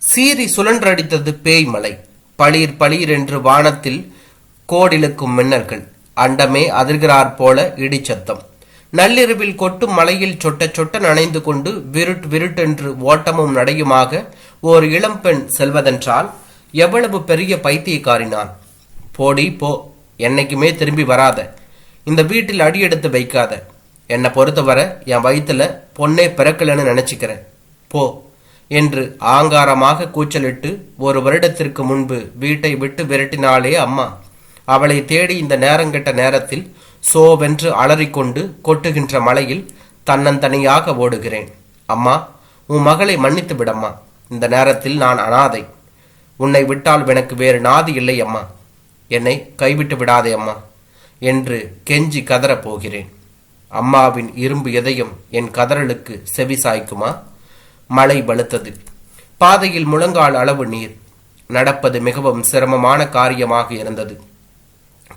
சீறி சுழன்றடித்தது பேய் மலை பளிர் பளிர் என்று வானத்தில் கோடிழுக்கும் மின்னல்கள். அண்டமே அதிர்கிறாற் போல இடிச்சத்தம். நள்ளிரவில் கொட்டும் மலையில் சொட்ட சொட்ட நனைந்து கொண்டு விருட் விருட்டென்று ஓட்டமும் நடையுமாக ஓர் இளம்பெண் செல்வதென்றால் எவ்வளவு பெரிய பைத்தியக்காரினான்? போடி போ. என்னைக்குமே திரும்பி வராத. இந்த வீட்டில் அடி எடுத்து வைக்காத. என்னை பொறுத்தவரை என் வயிற்றுல பொண்ணே பிறக்கலன்னு நினைச்சுக்கிறேன். போ. என்று ஆங்காரமாக கூச்சலிட்டு ஒரு வருடத்திற்கு முன்பு வீட்டை விட்டு விரட்டினாளே அம்மா. அவளை தேடி இந்த நேரங்கெட்ட நேரத்தில் சோவென்று அலறிக்கொண்டு கொட்டுகின்ற மலையில் தன்னந்தனியாக ஓடுகிறேன். அம்மா உன் மகளை மன்னித்து விடம்மா. இந்த நேரத்தில் நான் அனாதை. உன்னை விட்டால் எனக்கு வேறு நாதி இல்லை அம்மா. என்னை கைவிட்டு விடாதே அம்மா என்று கெஞ்சி கதறப் போகிறேன். அம்மாவின் இரும்பு எதையும் என் கதறலுக்கு செவி சாய்க்குமா? மழை பலுத்தது பாதையில் முழங்கால் அளவு நீர். நடப்பது மிகவும் சிரமமான காரியமாக இருந்தது.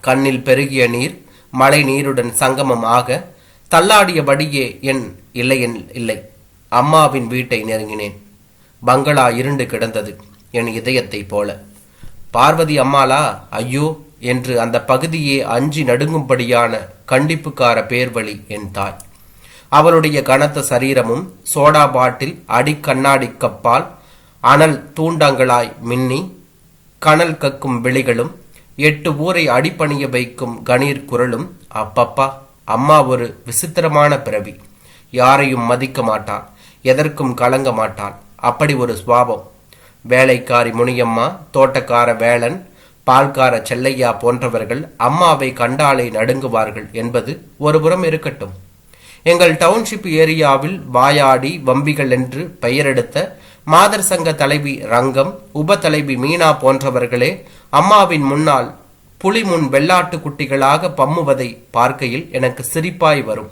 கண்ணில் பெருகிய நீர் மழை நீருடன் சங்கமம் ஆக தள்ளாடியபடியே என் இல்லை என் இல்லை. அம்மாவின் வீட்டை நெருங்கினேன். பங்களா இருண்டு கிடந்தது என் இதயத்தைப் போல. பார்வதி அம்மாளா ஐயோ என்று அந்த பகுதியே அஞ்சி நடுங்கும்படியான கண்டிப்புக்கார பேர்வழி என் தாய். அவளுடைய கனத்த சரீரமும் சோடா பாட்டில் அடிக்கண்ணாடி கப்பால் அனல் தூண்டங்களாய் மின்னி கனல் கக்கும் விழிகளும் எட்டு ஊரை அடிப்பணிய வைக்கும் கணீர் குரலும் அப்பப்பா அம்மா ஒரு விசித்திரமான பிறவி. யாரையும் மதிக்க மாட்டாள் எதற்கும் கலங்க மாட்டாள் அப்படி ஒரு சுவாபம் வேலைக்காரி முனியம்மா தோட்டக்கார வேளன் பால்கார செல்லையா போன்றவர்கள் அம்மாவை கண்டாலே நடுங்குவார்கள் என்பது ஒருபுறம் இருக்கட்டும். எங்கள் டவுன்ஷிப் ஏரியாவில் வாயாடி வம்பிகள் என்று பெயரெடுத்த மாதர் சங்க தலைவி ரங்கம் உப தலைவி மீனா போன்றவர்களே அம்மாவின் முன்னால் புலி முன் வெள்ளாட்டு குட்டிகளாக பம்முவதை பார்க்கையில் எனக்கு சிரிப்பாய் வரும்.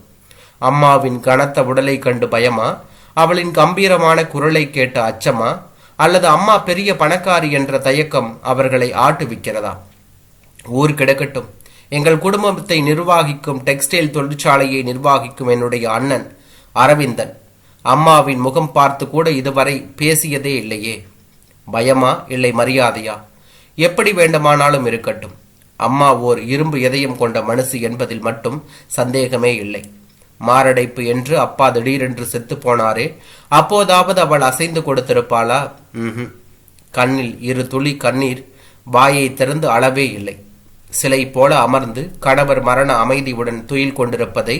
அம்மாவின் கனத்த உடலை கண்டு பயமா? அவளின் கம்பீரமான குரலை கேட்ட அச்சமா? அல்லது அம்மா பெரிய பணக்காரி என்ற தயக்கம் அவர்களை ஆட்டுவிக்கிறதா? ஊர் கிடக்கட்டும். எங்கள் குடும்பத்தை நிர்வாகிக்கும் டெக்ஸ்டைல் தொழிற்சாலையை நிர்வாகிக்கும் என்னுடைய அண்ணன் அரவிந்தன். அம்மாவின் முகம் பார்த்து கூட இதுவரை பேசியதே இல்லையே. பயமா இல்லை மரியாதையா? எப்படி வேண்டுமானாலும் இருக்கட்டும். அம்மா ஓர் இரும்பு இதயம் கொண்ட மனசு என்பதில் மட்டும் சந்தேகமே இல்லை. மாரடைப்பு என்று அப்பா திடீரென்று செத்து போனாரே. அப்போதாவது அவள் அசைந்து கொடுத்திருப்பாளா? கண்ணில் இரு துளி கண்ணீர் வாயை திறந்து அளவே இல்லை. சிலை போல அமர்ந்து கணவர் மரண அமைதியுடன் துயில் கொண்டிருப்பதை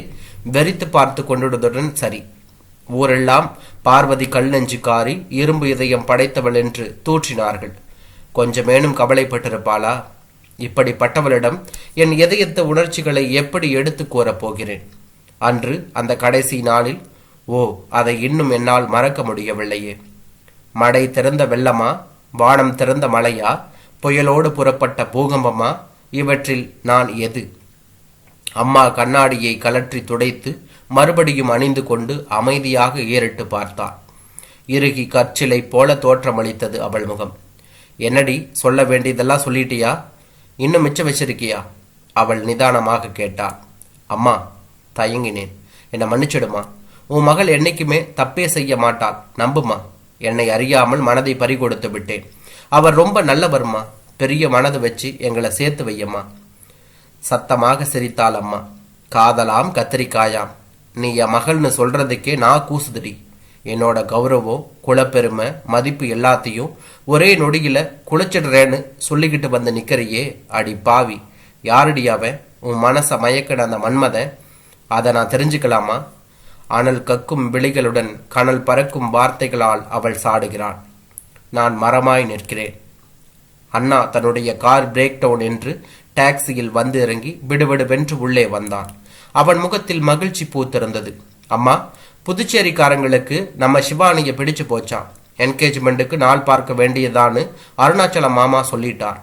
வெறித்து பார்த்து கொண்டிருந்ததுடன் சரி. ஊரெல்லாம் பார்வதி கல் நெஞ்சுக்காரி இரும்பு இதயம் படைத்தவள் என்று தூற்றினார்கள். கொஞ்சமேனும் கவலைப்பட்டிருப்பாளா? இப்படிப்பட்டவளிடம் என் இதயத்த உணர்ச்சிகளை எப்படி எடுத்து கூறப் போகிறேன்? அன்று அந்த கடைசி நாளில் ஓ அதை இன்னும் என்னால் மறக்க முடியவில்லையே. மடை திறந்த வெள்ளமா? வானம் திறந்த மழையா புயலோடு புறப்பட்ட பூகம்பமா? இவற்றில் நான் எது? அம்மா கண்ணாடியை கலற்றி துடைத்து மறுபடியும் அணிந்து கொண்டு அமைதியாக ஏறிட்டு பார்த்தாள். இறுகி கற்சிலை போல தோற்றமளித்தது அவள் முகம். என்னடி சொல்ல வேண்டியதெல்லாம் சொல்லிட்டியா? இன்னும் மிச்சம் வச்சிருக்கியா? அவள் நிதானமாக கேட்டாள். அம்மா தயங்கினேன். என்னை மன்னிச்சிடுமா? உன் மகள் என்னைக்குமே தப்பே செய்ய மாட்டாள். நம்புமா? என்னை அறியாமல் மனதை பறிகொடுத்து விட்டேன். அவர் ரொம்ப நல்லவர்மா. பெரிய மனது வச்சு எங்களை சேர்த்து வையம்மா. சத்தமாக சிரித்தாள் அம்மா காதலாம் கத்திரிக்காயாம். நீ என் மகள்னு சொல்றதுக்கே நான் கூசுதுடி. என்னோட கௌரவம் குலப்பெருமை மதிப்பு எல்லாத்தையும் ஒரே நொடியில குளிச்சிடுறேன்னு சொல்லிக்கிட்டு வந்து நிற்கிறையே அடி பாவி. யாரடி அவன்? உன் மனசை மயக்கின அந்த மன்மதன் அதை நான் தெரிஞ்சுக்கலாமா? அனல் கக்கும் விழிகளுடன் கனல் பறக்கும் வார்த்தைகளால் அவள் சாடுகிறாள். நான் மரமாய் நிற்கிறேன். அண்ணா தன்னுடைய கார் பிரேக் டவுன் என்று டாக்ஸியில் வந்து இறங்கி விடுவிடுவென்று உள்ளே வந்தான். அவன் முகத்தில் மகிழ்ச்சி பூத்திருந்தது. அம்மா புதுச்சேரிக்காரங்களுக்கு நம்ம சிவானியை பிடிச்சு போச்சான் என்கேஜ்மெண்ட்டுக்கு நாள் பார்க்க வேண்டியதான்னு அருணாச்சல மாமா சொல்லிட்டார்.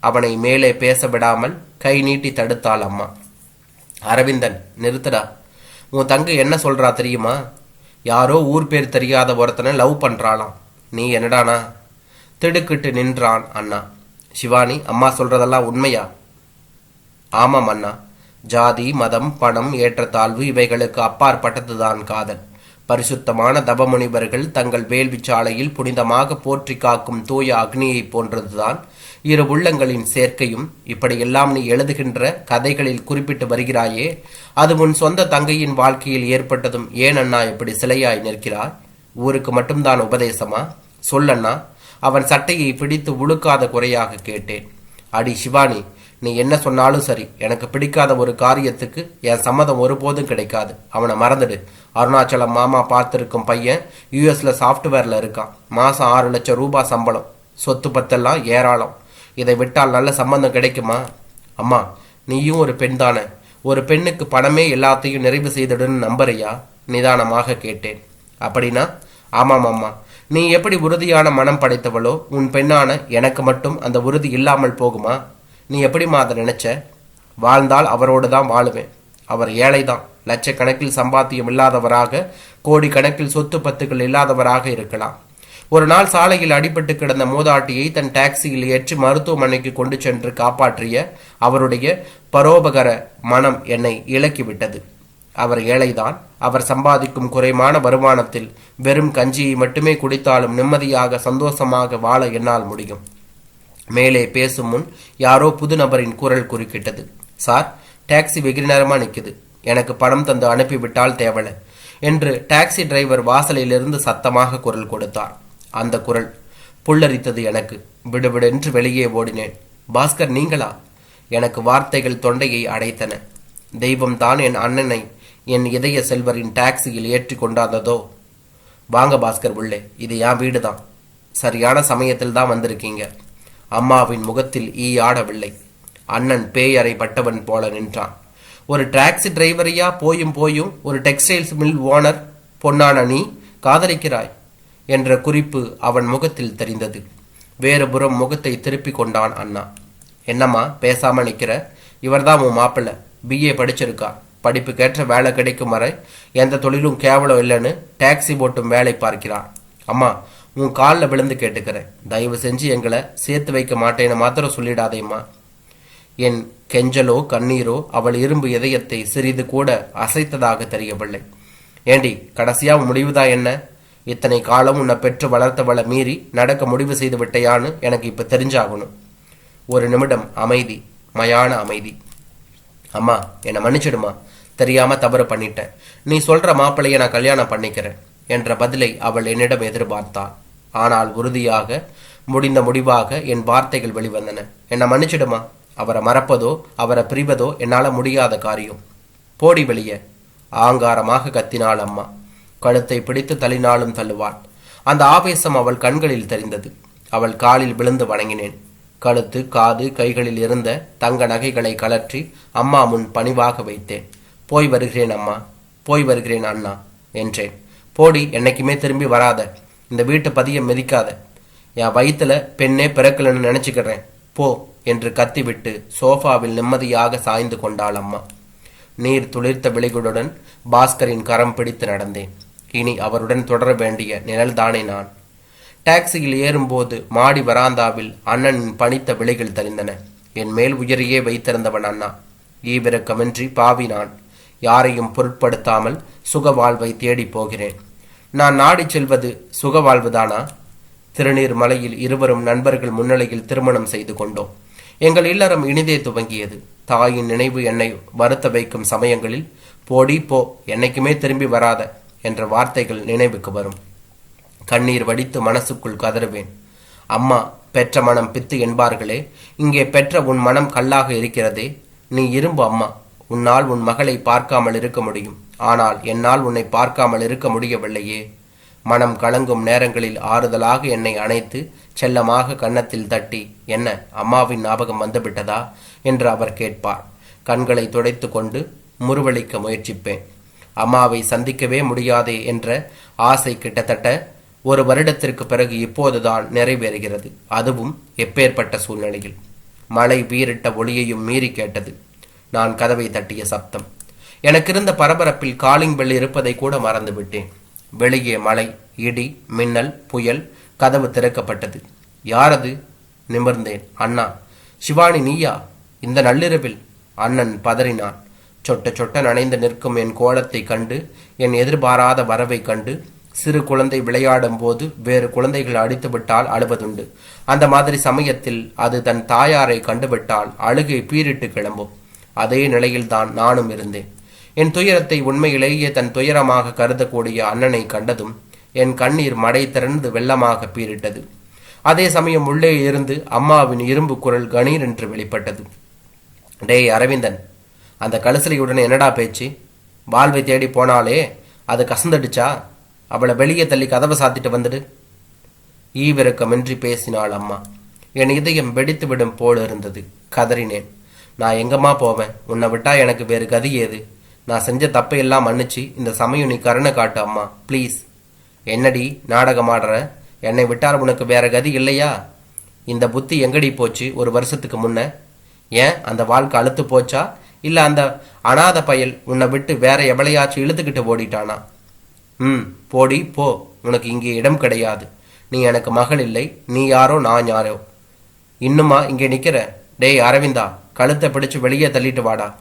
அவனை மேலே பேச விடாமல் கை நீட்டி தடுத்தாள் அம்மா. அரவிந்தன் நிறுத்தடா. உன் தங்கை என்ன சொல்றா தெரியுமா? யாரோ ஊர் பேர் தெரியாத ஒருத்தனை லவ் பண்றாளாம். நீ என்னடானா? திடுக்கிட்டு நின்றான் அண்ணா. சிவானி அம்மா சொல்றதெல்லாம் உண்மையா? ஆமாம் அண்ணா. ஜாதி மதம் பணம் ஏற்றத்தாழ்வு இவைகளுக்கு அப்பாற்பட்டதுதான் காதல். பரிசுத்தமான தபமுனிவர்கள் தங்கள் வேள்வி சாலையில் புனிதமாக போற்றி காக்கும் தூய அக்னியைப் போன்றதுதான் இரு உள்ளங்களின் சேர்க்கையும். இப்படியெல்லாம் நீ எழுதுகின்ற கதைகளில் குறிப்பிட்டு வருகிறாயே அது உன் சொந்த தங்கையின் வாழ்க்கையில் ஏற்பட்டதும் ஏன் அண்ணா இப்படி சிலையாய் நிற்கிறாய்? ஊருக்கு மட்டும்தான் உபதேசமா? சொல்லண்ணா அவன் சட்டையை பிடித்து உழுக்காத குறையாக கேட்டேன். அடி சிவானி நீ என்ன சொன்னாலும் சரி. எனக்கு பிடிக்காத ஒரு காரியத்துக்கு என் சம்மதம் ஒருபோதும் கிடைக்காது. அவனை மறந்துடு. அருணாச்சலம் மாமா பார்த்துருக்கும் பையன் யூஎஸ்ல சாஃப்ட்வேர்ல இருக்கான். மாசம் ஆறு லட்சம் ரூபாய் சம்பளம். சொத்து பத்தெல்லாம் ஏராளம். இதை விட்டால் நல்ல சம்பந்தம் கிடைக்குமா? அம்மா நீயும் ஒரு பெண் தானே. ஒரு பெண்ணுக்கு பணமே எல்லாத்தையும் நிறைவு செய்திடுன்னு நம்புறியா? நிதானமாக கேட்டேன். அப்படின்னா ஆமாம் அம்மா. நீ எப்படி உறுதியான மனம் படைத்தவளோ உன் பெண்ணான எனக்கு மட்டும் அந்த உறுதி இல்லாமல் போகுமா? நீ எப்படிம்மா அதை நினைச்ச? வாழ்ந்தால் அவரோடு தான் வாழுவேன். அவர் ஏழைதான். லட்சக்கணக்கில் சம்பாத்தியம் இல்லாதவராக கோடிக்கணக்கில் சொத்து பத்துக்கள் இல்லாதவராக இருக்கலாம். ஒரு நாள் சாலையில் அடிபட்டு கிடந்த மூதாட்டியை தன் டாக்ஸியில் ஏற்றி மருத்துவமனைக்கு கொண்டு சென்று காப்பாற்றிய அவருடைய பரோபகர மனம் என்னை இலக்கிவிட்டது அவர் ஏழைதான். அவர் சம்பாதிக்கும் குறைவான வருமானத்தில் வெறும் கஞ்சியை மட்டுமே குடித்தாலும் நிம்மதியாக சந்தோஷமாக வாழ என்னால் முடியும். மேலே பேசும் முன் யாரோ புது நபரின் குரல் குறுக்கிட்டது. சார் டாக்ஸி வெகு நேரமா நிக்குது. எனக்கு பணம் தந்து அனுப்பிவிட்டால் தேவலை என்று டாக்ஸி டிரைவர் வாசலிலிருந்து சத்தமாக குரல் கொடுத்தார். அந்த குரல் புல்லரித்தது எனக்கு. விடுவிடென்று வெளியே ஓடினேன். பாஸ்கர் நீங்களா? எனக்கு வார்த்தைகள் தொண்டையை அடைத்தன. தெய்வம் தான் என் அண்ணனை என் இதய செல்வரின் டாக்ஸியில் ஏற்றி கொண்டாந்ததோ? வாங்க பாஸ்கர் உள்ளே இது என் வீடு தான் சரியான சமயத்தில் தான் வந்திருக்கீங்க. அம்மாவின் முகத்தில் ஈ ஆடவில்லை. அண்ணன் பேயறை பட்டவன் போல நின்றான். ஒரு டாக்ஸி டிரைவரையா? போயும் போயும் ஒரு டெக்ஸ்டைல்ஸ் மில் ஓனர் பொன்னான நீ காதலிக்கிறாய் என்ற குறிப்பு அவன் முகத்தில் தெரிந்தது. வேறு புறம் முகத்தை திருப்பி கொண்டான் அண்ணா. என்னம்மா பேசாமல் நிற்கிற இவர்தான் உன் மாப்பிள்ளை. பிஏ படிச்சிருக்கா? படிப்புக்கேற்ற வேலை கிடைக்கும் வரை எந்த தொழிலும் கேவலம் இல்லைன்னு டாக்ஸி போட்டும் வேலை பார்க்கிறான் அம்மா உன் காலில் விழுந்து கேட்டுக்கிறேன். தயவு செஞ்சு எங்களை சேர்த்து வைக்க மாட்டேன்னு மாத்திரம் சொல்லிடாதேம்மா. என் கெஞ்சலோ கண்ணீரோ அவள் இரும்பு இதயத்தை சிறிது கூட அசைத்ததாக தெரியவில்லை. ஏண்டி கடைசியாக முடிவுதா முடிவுதான் என்ன? இத்தனை காலம் உன்னை பெற்று வளர்த்தவளை மீறி நடக்க முடிவு செய்து விட்டையான்னு எனக்கு இப்போ தெரிஞ்சாகணும். ஒரு நிமிடம் அமைதி மயான அமைதி. அம்மா என்னை மன்னிச்சிடுமா? தெரியாமல் தவறு பண்ணிட்டேன். நீ சொல்கிற மாப்பிள்ளையை நான் கல்யாணம் பண்ணிக்கிறேன் என்ற பதிலை அவள் என்னிடம் எதிர்பார்த்தாள். ஆனால் உறுதியாக முடிந்த முடிவாக என் வார்த்தைகள் வெளிவந்தன. என்னை மன்னிச்சிடுமா? அவரை மறப்பதோ அவரை பிரிவதோ என்னால் முடியாத காரியம். போடி வெளியே. ஆங்காரமாக கத்தினாள் அம்மா. கழுத்தை பிடித்து தள்ளினாலும் தள்ளுவாள். அந்த ஆவேசம் அவள் கண்களில் தெரிந்தது. அவள் காலில் விழுந்து வணங்கினேன். கழுத்து காது கைகளில் இருந்த தங்க நகைகளை கலற்றி அம்மா முன் பணிவாக வைத்தேன். போய் வருகிறேன் அம்மா போய் வருகிறேன் அண்ணா என்றேன். போடி என்னைக்குமே திரும்பி வராத. இந்த வீட்டு பதியை மிதிக்காத. என் வயித்துல பெண்ணே பிறக்கலன்னு நினச்சிக்கிறேன். போ என்று கத்திவிட்டு சோஃபாவில் நிம்மதியாக சாய்ந்து கொண்டாள் அம்மா. நீர் துளிர்த்த விழிகளுடன் பாஸ்கரின் கரம் பிடித்து நடந்தேன். இனி அவருடன் தொடர வேண்டிய நிழல்தானே நான். டாக்ஸியில் ஏறும்போது மாடி வராந்தாவில் அண்ணனின் பனித்த விலைகள் தெரிந்தன என் மேல் உயிரையே வைத்திருந்தவன் அண்ணா. ஈவிரக்கமின்றி பாவி நான் யாரையும் பொருட்படுத்தாமல் சுக வாழ்வை தேடிப் போகிறேன். நான் நாடிச் செல்வது சுக வாழ்வுதானா திருநீர் மலையில் இருவரும் நண்பர்கள் முன்னிலையில் திருமணம் செய்து கொண்டோம். எங்கள் இல்லறம் இனிதே துவங்கியது. தாயின் நினைவு என்னை வருத்த வைக்கும் சமயங்களில் போடி போ என்னைக்குமே திரும்பி வராத என்ற வார்த்தைகள் நினைவுக்கு வரும். கண்ணீர் வடித்து மனசுக்குள் கதறுவேன். அம்மா பெற்ற மனம் பித்து என்பார்களே இங்கே பெற்ற உன் மனம் கல்லாக இருக்கிறதே. நீ இரும்பு அம்மா உன்னால் உன் மகளை பார்க்காமல் இருக்க முடியும். ஆனால் என்னால் உன்னை பார்க்காமல் இருக்க முடியவில்லையே. மனம் கலங்கும் நேரங்களில் ஆறுதலாக என்னை அணைத்து செல்லமாக கன்னத்தில் தட்டி என்ன அம்மாவின் ஞாபகம் வந்துவிட்டதா? என்று அவர் கேட்பார். கண்களை துடைத்து கொண்டு முருவளிக்க முயற்சிப்பேன். அம்மாவை சந்திக்கவே முடியாதே என்ற ஆசை கிட்டத்தட்ட ஒரு வருடத்திற்கு பிறகு இப்போதுதான் நிறைவேறுகிறது. அதுவும் எப்பேற்பட்ட சூழ்நிலையில். மழை வீரிட்ட ஒளியையும் மீறி கேட்டது. நான் கதவை தட்டிய சப்தம். எனக்கிருந்த பரபரப்பில் காலிங் பெல் இருப்பதை கூட மறந்துவிட்டேன். வெளியே மழை இடி மின்னல் புயல் கதவு திறக்கப்பட்டது. யாரது? நிமிர்ந்தேன். அண்ணா. சிவானி நீயா? இந்த நள்ளிரவில். அண்ணன் பதறினான். சொட்ட சொட்ட நனைந்து நிற்கும் என் கோலத்தை கண்டு என் எதிர்பாராத வரவை கண்டு சிறு குழந்தை விளையாடும் போது வேறு குழந்தைகள் அடித்துவிட்டால் அழுவதுண்டு. அந்த மாதிரி சமயத்தில் அது தன் தாயாரை கண்டுவிட்டால் அழுகை பீரிட்டு கிளம்பும். அதே நிலையில்தான் நானும் இருந்தேன். என் துயரத்தை உண்மையிலேயே தன் துயரமாக கருதக்கூடிய அண்ணனை கண்டதும் என் கண்ணீர் மடை திறந்து வெள்ளமாக பீரிட்டது அதே சமயம் உள்ளே இருந்து அம்மாவின் இரும்பு குரல் கணீர் என்று வெளிப்பட்டது. டேய் அரவிந்தன் அந்த கழுசலையுடன் என்னடா பேச்சு? வாழ்வை தேடி போனாலே அது கசந்தடிச்சா? அவளை வெளியே தள்ளி கதவை சாத்திட்டு வந்துடு. ஈவிரக்கமின்றி பேசினாள் அம்மா. என் இதயம் வெடித்து விடும் போல் இருந்தது. கதறினேன். நான் எங்கம்மா போவேன்? உன்னை விட்டா எனக்கு வேறு கதி ஏது? நான் செஞ்ச தப்பை எல்லாம் மன்னிச்சு இந்த சமயம் நீ கருணை காட்டு அம்மா. ப்ளீஸ். என்னடி நாடகம் ஆடுற என்னை விட்டால் உனக்கு வேற கதி இல்லையா? இந்த புத்தி எங்கடி போச்சு ஒரு வருஷத்துக்கு முன்ன? ஏன் அந்த வாழ்க்கை அழுத்து போச்சா? இல்லை அந்த அனாதை பயல் உன்னை விட்டு வேற எவளையாச்சும் இழுத்துக்கிட்டு ஓடிட்டானா? ம் போடி போ. உனக்கு இங்கே இடம் கிடையாது. நீ எனக்கு மகள் இல்லை. நீ யாரோ நான் யாரோ. இன்னுமா இங்கே நிற்கிற டேய் அரவிந்தா கழுத்தை பிடிச்சு வெளியே தள்ளிட்டு வாடா.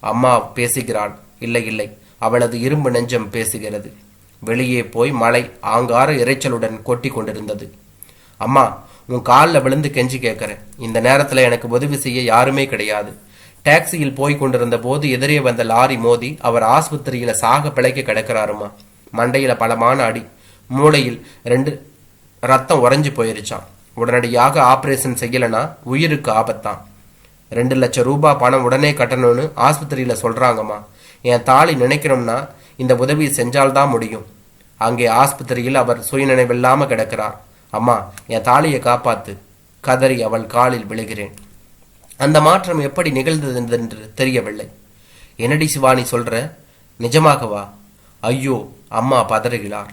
அம்மா பேசுகிறாள். இல்லை இல்லை. அவளது இரும்பு நெஞ்சம் பேசுகிறது. வெளியே போய் மழை ஆங்கார இறைச்சலுடன் கொட்டி கொண்டிருந்தது. அம்மா உன் காலில் விழுந்து கெஞ்சி கேட்குறேன். இந்த நேரத்தில் எனக்கு உதவி செய்ய யாருமே கிடையாது. டாக்ஸியில் போய் கொண்டிருந்த போது எதிரே வந்த லாரி மோதி அவர் ஆஸ்பத்திரியில் சாக பிழைக்க கிடக்கிறாருமா? மண்டையில் பலமான அடி மூளையில் ரெண்டு ரத்தம் உறைஞ்சு போயிருச்சான் உடனடியாக ஆப்ரேஷன் செய்யலைன்னா உயிருக்கு ஆபத்தான். ரெண்டு லட்சம் ரூபாய் பணம் உடனே கட்டணும்னு ஆஸ்பத்திரியில் சொல்கிறாங்கம்மா என் தாலி நினைக்கிறோம்னா இந்த உதவி செஞ்சால்தான் முடியும். அங்கே ஆஸ்பத்திரியில் அவர் சுயநினைவில்லாமல் கிடக்கிறார். அம்மா என் தாலியை காப்பாத்து. கதறி அவள் காலில் விழுகிறேன். அந்த மாற்றம் எப்படி நிகழ்ந்தது என்று தெரியவில்லை. என்னடி சிவானி சொல்ற? நிஜமாகவா? ஐயோ அம்மா பதறுகிறார்.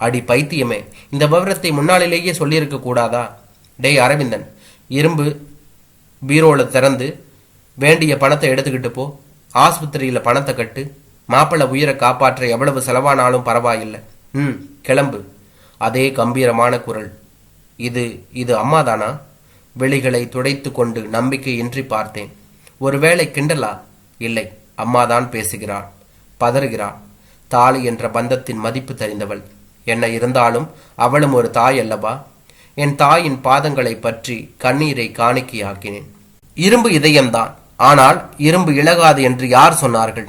அடி பைத்தியமே இந்த விவரத்தை முன்னாளிலேயே சொல்லியிருக்க கூடாதா? டேய் அரவிந்தன் இரும்பு பீரோவில் திறந்து வேண்டிய பணத்தை எடுத்துக்கிட்டு போ. ஆஸ்பத்திரியில் பணத்தை கட்டு. மாப்பிள்ளை உயிரை காப்பாற்ற எவ்வளவு செலவானாலும் பரவாயில்லை. ம் கிளம்பு. அதே கம்பீரமான குரல். இது இது அம்மாதானா வெளிகளை துடைத்து கொண்டு நம்பிக்கையின்றி பார்த்தேன். ஒருவேளை கிண்டலா? இல்லை அம்மாதான் பேசுகிறாள். பதறுகிறாள். தாலி என்ற பந்தத்தின் மதிப்பு தெரிந்தவள். என்ன இருந்தாலும் அவளும் ஒரு தாய் அல்லவா? என் தாயின் பாதங்களை பற்றி கண்ணீரை காணிக்கையாக்கினேன். இரும்பு இதயம்தான். ஆனால் இரும்பு இழகாது என்று யார் சொன்னார்கள்?